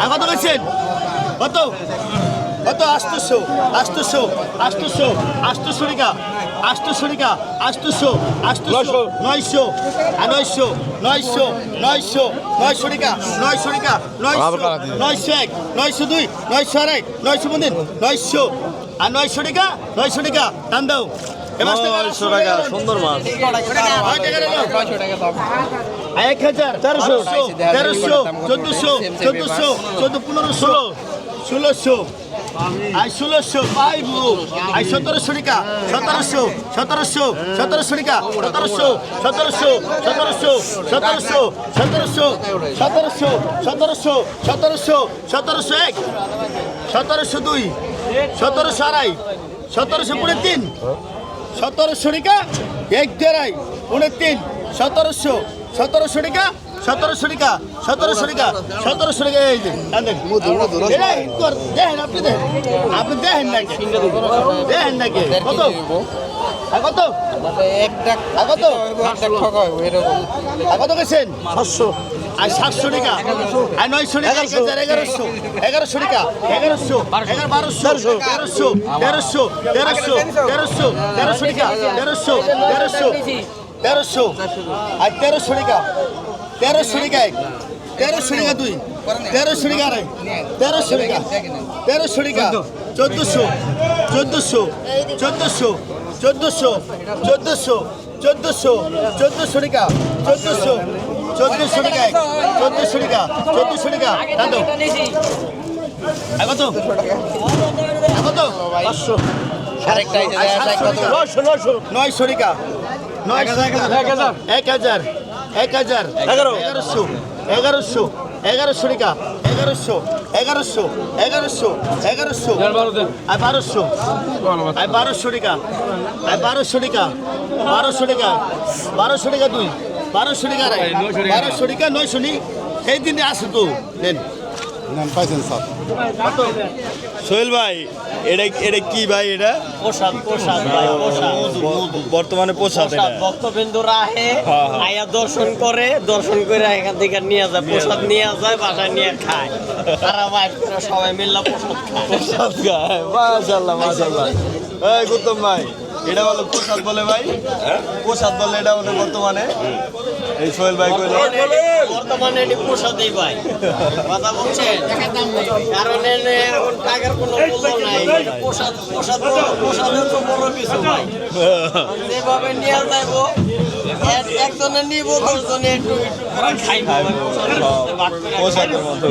আর কত বলছেন কত? কত? আষ্টশো আষ্টশো আষ্টশো আষ্টশো টাকা আষ্টশো টাকা আষ্টশো আষ্টশো নয়শো। আর নয়শো নয়শো নয়শো নয়শো টাকা নয়শো টাকা নয়শো নয়শো এক নয়শো দুই নয়শো আড়াই নয়শো পনেরো নয়শো আর নয়শো টাকা নয়শো টাকা দাও। নয়শো টাকা সুন্দর মাছ? এক হাজার তেরোশো তেরোশো চোদ্দশো চোদ্দশো চোদ্দ পনেরোশো ষোলোশো আই ষোলোশো পাইব আই সতেরোশো টাকা সতেরোশো সতেরোশো সতেরোশো টাকা সতেরোশো সতেরোশো সতেরোশো সতেরোশো সতেরোশো সতেরোশো সতেরোশো সতেরোশো সতেরোশো এক সতেরোশো দুই সতেরোশো আড়াই সতেরোশো পনেরো তিন সতেরোশো টাকা এক দেড়াই উনিশ তিন সতেরোশো সতেরোশো টাকা সতেরোশো টাকা সতেরোশো টাকা সতেরোশো টাকা এই দেখেন আপনি দেখেন আপনি দেখেন নাকি? দেখেন নাকি? কত? কত আর কত আর কত গেছেন সাতশো। আর সাতশো টাকা। আর নয়শো টাকা এগারোশো। এগারোশো। টাকা। এগারোশো। এগারো বারোশো। তেরোশো। তেরোশো। তেরোশো। তেরোশো। তেরোশো। টাকা। তেরোশো। তেরোশো। তেরোশো। আর তেরোশো টাকা। তেরোশো টাকা এক তেরোশো টাকা দুই তেরোশো টাকা আড়াই তেরোশো টাকা তেরোশো টাকা চোদ্দোশো চোদ্দোশো চোদ্দোশো চোদ্দোশো চোদ্দোশো চোদ্দোশো চোদ্দোশো টাকা চোদ্দোশো চোদ্দোশো টাকা চোদ্দোশো টাকা চোদ্দোশো টাকা দাদু কত? কত? পাঁচশো। নয়শো নয়শো। নয়শো টাকা এক হাজার এক হাজার। এগারোশো। এগারোশো এগারোশো টাকা এগারোশো এগারোশো এগারোশো এগারোশো। আর বারোশো। আর বারোশো টাকা আর বারোশো টাকা বারোশো টাকা বারোশো টাকা দুই বারোশো টাকা বারোশো টাকা নয়শো নি। সেই দিনে আসো তো নেন। সোহেল ভাই এটা এটা কি ভাই এটা? প্রসাদ প্রসাদ ভাই প্রসাদ বর্তমানে প্রসাদ এটা। ভক্তবৃন্দরা আহে। আয়া দর্শন করে দর্শন করে এখান থেকে নিয়ে যায় প্রসাদ নিয়ে যায় বাসা নিয়ে খায়। তারা ভাই সবাই মিলে প্রসাদ খায়। প্রসাদ খায়। মাশাআল্লাহ মাশাআল্লাহ। এই গৌতম ভাই এটা বলে প্রসাদ বলে ভাই। প্রসাদ বলে এটা বলে বর্তমানে। এই সোহেল ভাই কইলো। বর্তমানে এটি প্রসাদই ভাই। কথা বলছেন? কারণ এখন টাকার কোনো মূল্য নাই। প্রসাদ প্রসাদ প্রসাদের তো বড় কিছু ভাই। যেভাবে নিয়ে যাইবো এক- একজনে নিব দশজনে একটু একটু করে খাইবো। প্রসাদের মতো।